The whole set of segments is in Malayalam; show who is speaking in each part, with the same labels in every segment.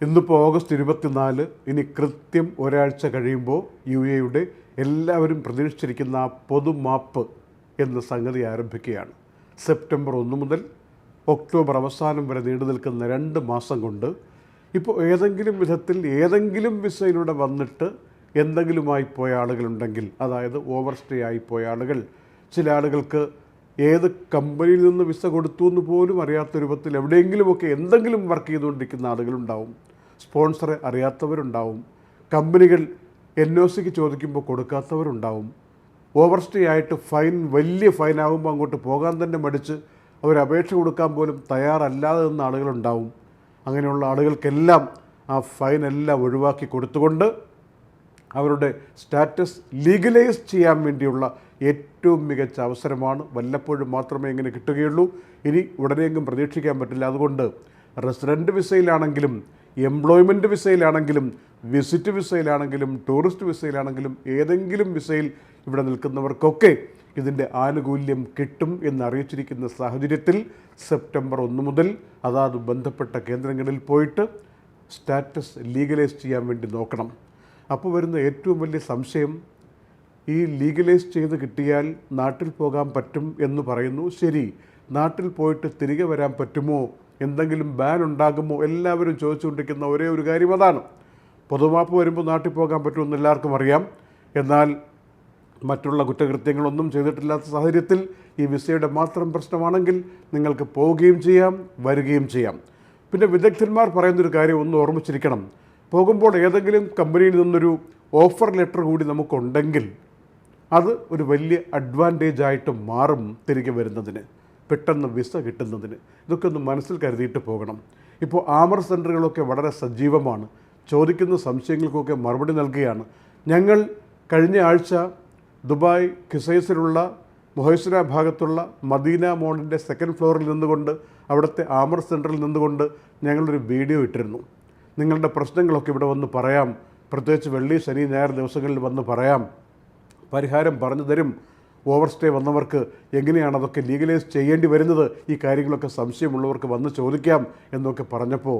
Speaker 1: ഇന്നിപ്പോൾ ഓഗസ്റ്റ് ഇരുപത്തിനാല് ഇനി കൃത്യം ഒരാഴ്ച കഴിയുമ്പോൾ യു എയുടെ എല്ലാവരും പ്രതീക്ഷിച്ചിരിക്കുന്ന പൊതുമാപ്പ് എന്ന സംഗതി ആരംഭിക്കുകയാണ്. സെപ്റ്റംബർ ഒന്ന് മുതൽ ഒക്ടോബർ അവസാനം വരെ നീണ്ടു നിൽക്കുന്ന രണ്ട് മാസം കൊണ്ട് ഇപ്പോൾ ഏതെങ്കിലും വിധത്തിൽ ഏതെങ്കിലും വിസയിലൂടെ വന്നിട്ട് എന്തെങ്കിലുമായി പോയ ആളുകളുണ്ടെങ്കിൽ അതായത് ഓവർ സ്റ്റേ ആയി പോയ ആളുകൾ ചില ആളുകൾക്ക് ഏത് കമ്പനിയിൽ നിന്ന് വിസ കൊടുത്തു എന്ന് പോലും അറിയാത്ത രൂപത്തിൽ എവിടെയെങ്കിലുമൊക്കെ എന്തെങ്കിലും വർക്ക് ചെയ്തുകൊണ്ടിരിക്കുന്ന ആളുകളുണ്ടാവും. സ്പോൺസറെ അറിയാത്തവരുണ്ടാവും. കമ്പനികൾ എൻ ഒ സിക്ക് ചോദിക്കുമ്പോൾ കൊടുക്കാത്തവരുണ്ടാവും. ഓവർ സ്റ്റേ ആയിട്ട് ഫൈൻ വലിയ ഫൈൻ ആകുമ്പോൾ അങ്ങോട്ട് പോകാൻ തന്നെ മടിച്ച് അവർ അപേക്ഷ കൊടുക്കാൻ പോലും തയ്യാറല്ലാതെ നിന്ന ആളുകളുണ്ടാവും. അങ്ങനെയുള്ള ആളുകൾക്കെല്ലാം ആ ഫൈനെല്ലാം ഒഴിവാക്കി കൊടുത്തുകൊണ്ട് അവരുടെ സ്റ്റാറ്റസ് ലീഗലൈസ് ചെയ്യാൻ വേണ്ടിയുള്ള ഏറ്റവും മികച്ച അവസരമാണ്. വല്ലപ്പോഴും മാത്രമേ ഇങ്ങനെ കിട്ടുകയുള്ളൂ. ഇനി ഉടനെയെങ്കിലും പ്രതീക്ഷിക്കാൻ പറ്റില്ല. അതുകൊണ്ട് റെസിഡന്റ് വിസയിലാണെങ്കിലും എംപ്ലോയ്മെന്റ് വിസയിലാണെങ്കിലും വിസിറ്റ് വിസയിലാണെങ്കിലും ടൂറിസ്റ്റ് വിസയിലാണെങ്കിലും ഏതെങ്കിലും വിസയിൽ ഇവിടെ നിൽക്കുന്നവർക്കൊക്കെ ഇതിന്റെ ആനുകൂല്യം കിട്ടും എന്ന് അറിയിച്ചിരിക്കുന്ന സാഹചര്യത്തിൽ സെപ്റ്റംബർ ഒന്ന് മുതൽ അതാത് ബന്ധപ്പെട്ട കേന്ദ്രങ്ങളിൽ പോയിട്ട് സ്റ്റാറ്റസ് ലീഗലൈസ് ചെയ്യാൻ വേണ്ടി നോക്കണം. അപ്പോൾ വരുന്ന ഏറ്റവും വലിയ സംശയം ഈ ലീഗലൈസ് ചെയ്ത് കിട്ടിയാൽ നാട്ടിൽ പോകാൻ പറ്റും എന്ന് പറയുന്നു. ശരി നാട്ടിൽ പോയിട്ട് തിരികെ വരാൻ പറ്റുമോ? എന്തെങ്കിലും ബാൻ ഉണ്ടാകുമോ? എല്ലാവരും ചോദിച്ചുകൊണ്ടിരിക്കുന്ന ഒരേ ഒരു കാര്യം അതാണ്. പൊതുമാപ്പ് വരുമ്പോൾ നാട്ടിൽ പോകാൻ പറ്റുമെന്ന് എല്ലാവർക്കും അറിയാം. എന്നാൽ മറ്റുള്ള കുറ്റകൃത്യങ്ങളൊന്നും ചെയ്തിട്ടില്ലാത്ത സാഹചര്യത്തിൽ ഈ വിസയുടെ മാത്രം പ്രശ്നമാണെങ്കിൽ നിങ്ങൾക്ക് പോവുകയും ചെയ്യാം വരികയും ചെയ്യാം. പിന്നെ വിദഗ്ധന്മാർ പറയുന്നൊരു കാര്യം ഒന്ന് ഓർമ്മിച്ചിരിക്കണം. പോകുമ്പോൾ ഏതെങ്കിലും കമ്പനിയിൽ നിന്നൊരു ഓഫർ ലെറ്റർ കൂടി നമുക്കുണ്ടെങ്കിൽ അത് ഒരു വലിയ അഡ്വാന്റേജ് ആയിട്ട് മാറും തിരികെ വരുന്നതിന് പെട്ടെന്ന് വിസ കിട്ടുന്നതിന്. ഇതൊക്കെ ഒന്ന് മനസ്സിൽ കരുതിയിട്ട് പോകണം. ഇപ്പോൾ ആമർ സെന്ററുകളൊക്കെ വളരെ സജീവമാണ്. ചോദിക്കുന്ന സംശയങ്ങൾക്കൊക്കെ മറുപടി നൽകുകയാണ്. ഞങ്ങൾ കഴിഞ്ഞ ആഴ്ച ദുബായ് ഖിസൈസിലുള്ള മൊഹൈസുര ഭാഗത്തുള്ള മദീന മോളിന്റെ സെക്കൻഡ് ഫ്ലോറിൽ നിന്നുകൊണ്ട് അവിടുത്തെ ആമർ സെന്ററിൽ നിന്നുകൊണ്ട് ഞങ്ങളൊരു വീഡിയോ ഇട്ടിരുന്നു. നിങ്ങളുടെ പ്രശ്നങ്ങളൊക്കെ ഇവിടെ വന്ന് പറയാം. പ്രത്യേകിച്ച് വെള്ളി ശനി ഞായർ ദിവസങ്ങളിൽ വന്ന് പറയാം. പരിഹാരം പറഞ്ഞു തരും. ഓവർ സ്റ്റേ വന്നവർക്ക് എങ്ങനെയാണ് അതൊക്കെ ലീഗലൈസ് ചെയ്യേണ്ടി വരുന്നത്? ഈ കാര്യങ്ങളൊക്കെ സംശയമുള്ളവർക്ക് വന്ന് ചോദിക്കാം എന്നൊക്കെ പറഞ്ഞപ്പോൾ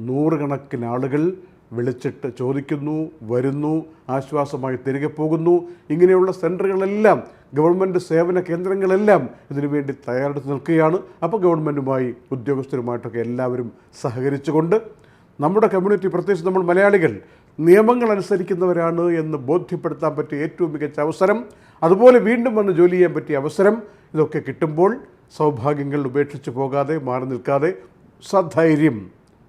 Speaker 1: നൂറുകണക്കിന് ആളുകൾ വിളിച്ചിട്ട് ചോദിക്കുന്നു വരുന്നു ആശ്വാസമായി തിരികെ പോകുന്നു. ഇങ്ങനെയുള്ള സെന്ററുകളെല്ലാം ഗവൺമെന്റ് സേവന കേന്ദ്രങ്ങളെല്ലാം ഇതിനുവേണ്ടി തയ്യാറെടുത്ത് നിൽക്കുകയാണ്. അപ്പോൾ ഗവൺമെന്റുമായി ഉദ്യോഗസ്ഥരുമായിട്ടൊക്കെ എല്ലാവരും സഹകരിച്ചുകൊണ്ട് നമ്മുടെ കമ്മ്യൂണിറ്റി പ്രത്യേകിച്ച് നമ്മൾ മലയാളികൾ നിയമങ്ങൾ അനുസരിക്കുന്നവരാണ് എന്ന് ബോധ്യപ്പെടുത്താൻ പറ്റിയ ഏറ്റവും മികച്ച അവസരം. അതുപോലെ വീണ്ടും വന്ന് ജോലി ചെയ്യാൻ പറ്റിയ അവസരം ഇതൊക്കെ കിട്ടുമ്പോൾ സൗഭാഗ്യങ്ങൾ ഉപേക്ഷിച്ച് പോകാതെ മാറി നിൽക്കാതെ സധൈര്യം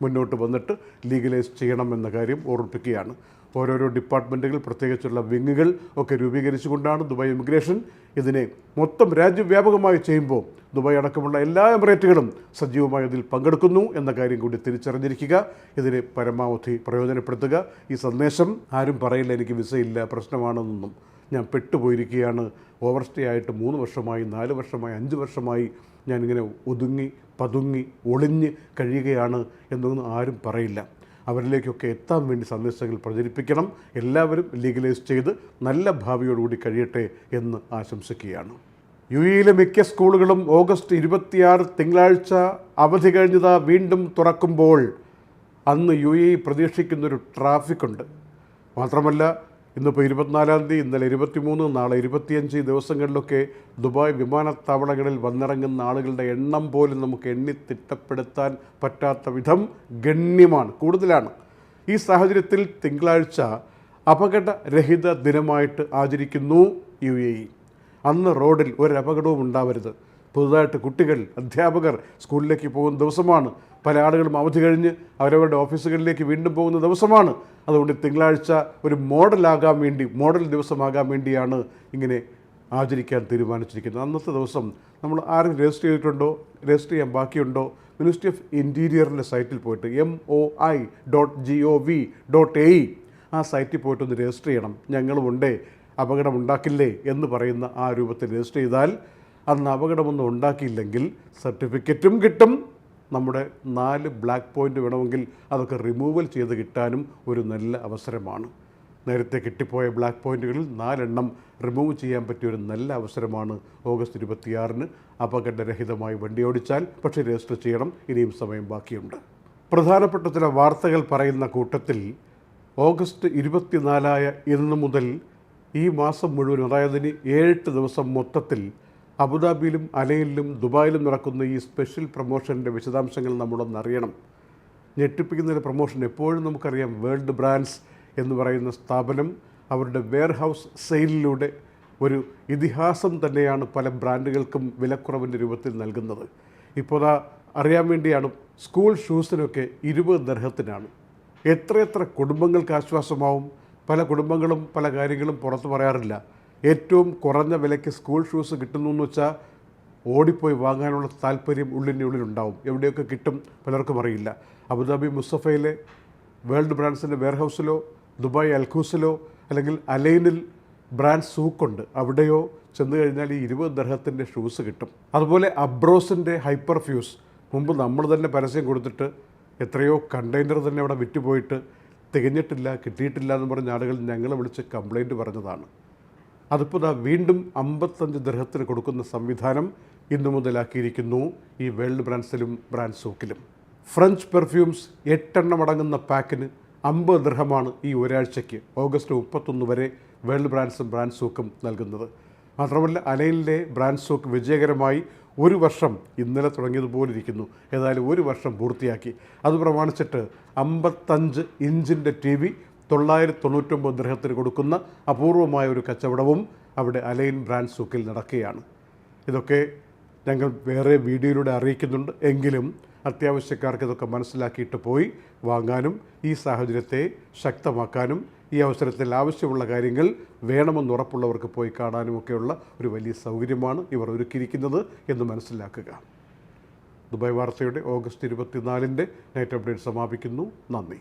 Speaker 1: മുന്നോട്ട് വന്നിട്ട് ലീഗലൈസ് ചെയ്യണം എന്ന കാര്യം ഓർമ്മിപ്പിക്കുകയാണ്. ഓരോരോ ഡിപ്പാർട്ട്മെന്റുകൾ പ്രത്യേകിച്ചുള്ള വിങ്ങുകൾ ഒക്കെ രൂപീകരിച്ചുകൊണ്ടാണ് ദുബായ് ഇമിഗ്രേഷൻ ഇതിനെ മൊത്തം രാജ്യവ്യാപകമായി ചെയ്യുമ്പോൾ ദുബായ് അടക്കമുള്ള എല്ലാ എമിറേറ്റുകളും സജീവമായി അതിൽ പങ്കെടുക്കുന്നു എന്ന കാര്യം കൂടി തിരിച്ചറിഞ്ഞിരിക്കുക. ഇതിനെ പരമാവധി പ്രയോജനപ്പെടുത്തുക. ഈ സന്ദേശം ആരും പറയില്ല എനിക്ക് വിസയില്ല പ്രശ്നമാണെന്നൊന്നും ഞാൻ പെട്ടുപോയിരിക്കുകയാണ്. ഓവർസ്റ്റേ ആയിട്ട് മൂന്ന് വർഷമായി നാല് വർഷമായി അഞ്ച് വർഷമായി ഞാനിങ്ങനെ ഒതുങ്ങി പതുങ്ങി ഒളിഞ്ഞ് കഴിയുകയാണ് എന്നൊന്നും ആരും പറയില്ല. അവരിലേക്കൊക്കെ എത്താൻ വേണ്ടി സന്ദേശങ്ങൾ പ്രചരിപ്പിക്കണം. എല്ലാവരും ലീഗലൈസ് ചെയ്ത് നല്ല ഭാവിയോടുകൂടി കഴിയട്ടെ എന്ന് ആശംസിക്കുകയാണ്. യു എയിലെ മിക്ക സ്കൂളുകളും ഓഗസ്റ്റ് ഇരുപത്തിയാറ് തിങ്കളാഴ്ച അവധി കഴിഞ്ഞതാ വീണ്ടും തുറക്കുമ്പോൾ അന്ന് യു എ പ്രതീക്ഷിക്കുന്നൊരു ട്രാഫിക്കുണ്ട് മാത്രമല്ല ഇന്നിപ്പോൾ ഇരുപത്തിനാലാം തീയതി ഇന്നലെ ഇരുപത്തിമൂന്ന് നാളെ ഇരുപത്തിയഞ്ച് ദിവസങ്ങളിലൊക്കെ ദുബായ് വിമാനത്താവളങ്ങളിൽ വന്നിറങ്ങുന്ന ആളുകളുടെ എണ്ണം പോലും നമുക്ക് എണ്ണി തിട്ടപ്പെടുത്താൻ പറ്റാത്ത വിധം ഗണ്യമാണ് കൂടുതലാണ്. ഈ സാഹചര്യത്തിൽ തിങ്കളാഴ്ച അപകടരഹിത ദിനമായിട്ട് ആചരിക്കുന്നു യു എ ഇ. അന്ന് റോഡിൽ ഒരു അപകടവും ഉണ്ടാവരുത്. പുതുതായിട്ട് കുട്ടികൾ അധ്യാപകർ സ്കൂളിലേക്ക് പോകുന്ന ദിവസമാണ് പല ആളുകളും അവധി കഴിഞ്ഞ് അവരവരുടെ ഓഫീസുകളിലേക്ക് വീണ്ടും പോകുന്ന ദിവസമാണ്. അതുകൊണ്ട് തിങ്കളാഴ്ച ഒരു മോഡലാകാൻ വേണ്ടി മോഡൽ ദിവസമാകാൻ വേണ്ടിയാണ് ഇങ്ങനെ ആചരിക്കാൻ തീരുമാനിച്ചിരിക്കുന്നത്. അന്നത്തെ ദിവസം നമ്മൾ ആരും രജിസ്റ്റർ ചെയ്തിട്ടുണ്ടോ രജിസ്റ്റർ ചെയ്യാൻ ബാക്കിയുണ്ടോ? മിനിസ്ട്രി ഓഫ് ഇന്റീരിയറിന്റെ സൈറ്റിൽ പോയിട്ട് M O I dot G O V dot A ആ സൈറ്റിൽ പോയിട്ടൊന്ന് രജിസ്റ്റർ ചെയ്യണം. ഞങ്ങളുമുണ്ടേ അപകടം ഉണ്ടാക്കില്ലേ എന്ന് പറയുന്ന ആ രൂപത്തിൽ രജിസ്റ്റർ ചെയ്താൽ അന്ന് അപകടമൊന്നും ഉണ്ടാക്കിയില്ലെങ്കിൽ സർട്ടിഫിക്കറ്റും കിട്ടും. നമ്മുടെ നാല് ബ്ലാക്ക് പോയിന്റ് വേണമെങ്കിൽ അതൊക്കെ റിമൂവൽ ചെയ്ത് കിട്ടാനും ഒരു നല്ല അവസരമാണ്. നേരത്തെ കിട്ടിപ്പോയ ബ്ലാക്ക് പോയിന്റുകളിൽ നാലെണ്ണം റിമൂവ് ചെയ്യാൻ പറ്റിയ ഒരു നല്ല അവസരമാണ് ഓഗസ്റ്റ് ഇരുപത്തിയാറിന്. അപകടരഹിതമായി വണ്ടി ഓടിച്ചാൽ പക്ഷേ രജിസ്റ്റർ ചെയ്യണം ഇനിയും സമയം ബാക്കിയുണ്ട്. പ്രധാനപ്പെട്ട ചില വാർത്തകൾ പറയുന്ന കൂട്ടത്തിൽ ഓഗസ്റ്റ് ഇരുപത്തിനാലായ ഇന്ന് മുതൽ ഈ മാസം മുഴുവൻ അതായത് ഇനി ഏഴെട്ട് ദിവസം മൊത്തത്തിൽ അബുദാബിയിലും അലയിലും ദുബായിലും നടക്കുന്ന ഈ സ്പെഷ്യൽ പ്രൊമോഷന്റെ വിശദാംശങ്ങൾ നമ്മളൊന്നറിയണം. ഞെട്ടിപ്പിക്കുന്ന ഒരു പ്രൊമോഷൻ എപ്പോഴും നമുക്കറിയാം. വേൾഡ് ബ്രാൻഡ്സ് എന്ന് പറയുന്ന സ്ഥാപനം അവരുടെ വെയർഹൗസ് സെയിലിലൂടെ ഒരു ഇതിഹാസം തന്നെയാണ് പല ബ്രാൻഡുകൾക്കും വിലക്കുറവിന്റെ രൂപത്തിൽ നൽകുന്നത്. ഇപ്പോൾ അറിയാൻ വേണ്ടിയാണ് സ്കൂൾ ഷൂസിനൊക്കെ ഇരുപത് ദർഹത്തിനാണ്. എത്രയെത്ര കുടുംബങ്ങൾക്ക് ആശ്വാസമാവും. പല കുടുംബങ്ങളും പല കാര്യങ്ങളും പുറത്തു പറയാറില്ല. ഏറ്റവും കുറഞ്ഞ വിലയ്ക്ക് സ്കൂൾ ഷൂസ് കിട്ടുന്നു എന്ന് വെച്ചാൽ ഓടിപ്പോയി വാങ്ങാനുള്ള താല്പര്യം ഉള്ളിന്റെ ഉള്ളിലുണ്ടാവും. എവിടെയൊക്കെ കിട്ടും പലർക്കും അറിയില്ല. അബുദാബി മുസ്തഫയിലെ വേൾഡ് ബ്രാൻഡ്സിന്റെ വെയർഹൗസിലോ ദുബായ് അൽഖൂസിലോ അല്ലെങ്കിൽ അലൈനിൽ ബ്രാൻഡ് സൂക്കുണ്ട്. അവിടെയോ ചെന്ന് കഴിഞ്ഞാൽ ഈ ഇരുപത് ദർഹത്തിന്റെ ഷൂസ് കിട്ടും. അതുപോലെ അബ്രോസിന്റെ ഹൈപ്പർ ഫ്യൂസ് മുമ്പ് നമ്മൾ തന്നെ പരസ്യം കൊടുത്തിട്ട് എത്രയോ കണ്ടെയ്നർ തന്നെ അവിടെ വിറ്റുപോയിട്ട് തികഞ്ഞിട്ടില്ല കിട്ടിയിട്ടില്ല എന്ന് പറഞ്ഞ ആളുകൾ ഞങ്ങളെ വിളിച്ച് കംപ്ലൈന്റ് പറഞ്ഞതാണ്. അതിപ്പോൾ വീണ്ടും അമ്പത്തഞ്ച് ദർഹത്തിന് കൊടുക്കുന്ന സംവിധാനം ഇന്നു മുതലാക്കിയിരിക്കുന്നു ഈ വേൾഡ് ബ്രാൻഡ്സിലും ബ്രാൻഡ് സൂക്കിലും. ഫ്രഞ്ച് പെർഫ്യൂംസ് എട്ടെണ്ണം അടങ്ങുന്ന പാക്കിന് അമ്പത് ദൃഹമാണ് ഈ ഒരാഴ്ചയ്ക്ക് ഓഗസ്റ്റ് മുപ്പത്തൊന്ന് വരെ വേൾഡ് ബ്രാൻഡ്സും ബ്രാൻഡ് സൂക്കും നൽകുന്നത്. മാത്രമല്ല അലയിലെ ബ്രാൻഡ് സൂക്ക് വിജയകരമായി ഒരു വർഷം ഇന്നലെ തുടങ്ങിയതുപോലെ ഇരിക്കുന്നു ഏതായാലും ഒരു വർഷം പൂർത്തിയാക്കി. അത് പ്രമാണിച്ചിട്ട് അമ്പത്തഞ്ച് ഇഞ്ചിന്റെ ടി വി തൊള്ളായിരത്തി തൊണ്ണൂറ്റൊമ്പത് ദൃഹത്തിന് കൊടുക്കുന്ന അപൂർവമായ ഒരു കച്ചവടവും അവിടെ അലൈൻ ബ്രാൻഡ് സൂക്കിൽ നടക്കുകയാണ്. ഇതൊക്കെ ഞങ്ങൾ വേറെ വീഡിയോയിലൂടെ അറിയിക്കുന്നുണ്ട്. എങ്കിലും അത്യാവശ്യക്കാർക്ക് ഇതൊക്കെ മനസ്സിലാക്കിയിട്ട് പോയി വാങ്ങാനും ഈ സാഹചര്യത്തെ ശക്തമാക്കാനും ഈ അവസരത്തിൽ ആവശ്യമുള്ള കാര്യങ്ങൾ വേണമെന്ന് ഉറപ്പുള്ളവർക്ക് പോയി കാണാനുമൊക്കെയുള്ള ഒരു വലിയ സൗകര്യമാണ് ഇവർ ഒരുക്കിയിരിക്കുന്നത് എന്ന് മനസ്സിലാക്കുക. ദുബായ് വാർത്തയുടെ ഓഗസ്റ്റ് ഇരുപത്തിനാലിന്റെ നൈറ്റ് അപ്ഡേറ്റ് സമാപിക്കുന്നു. നന്ദി.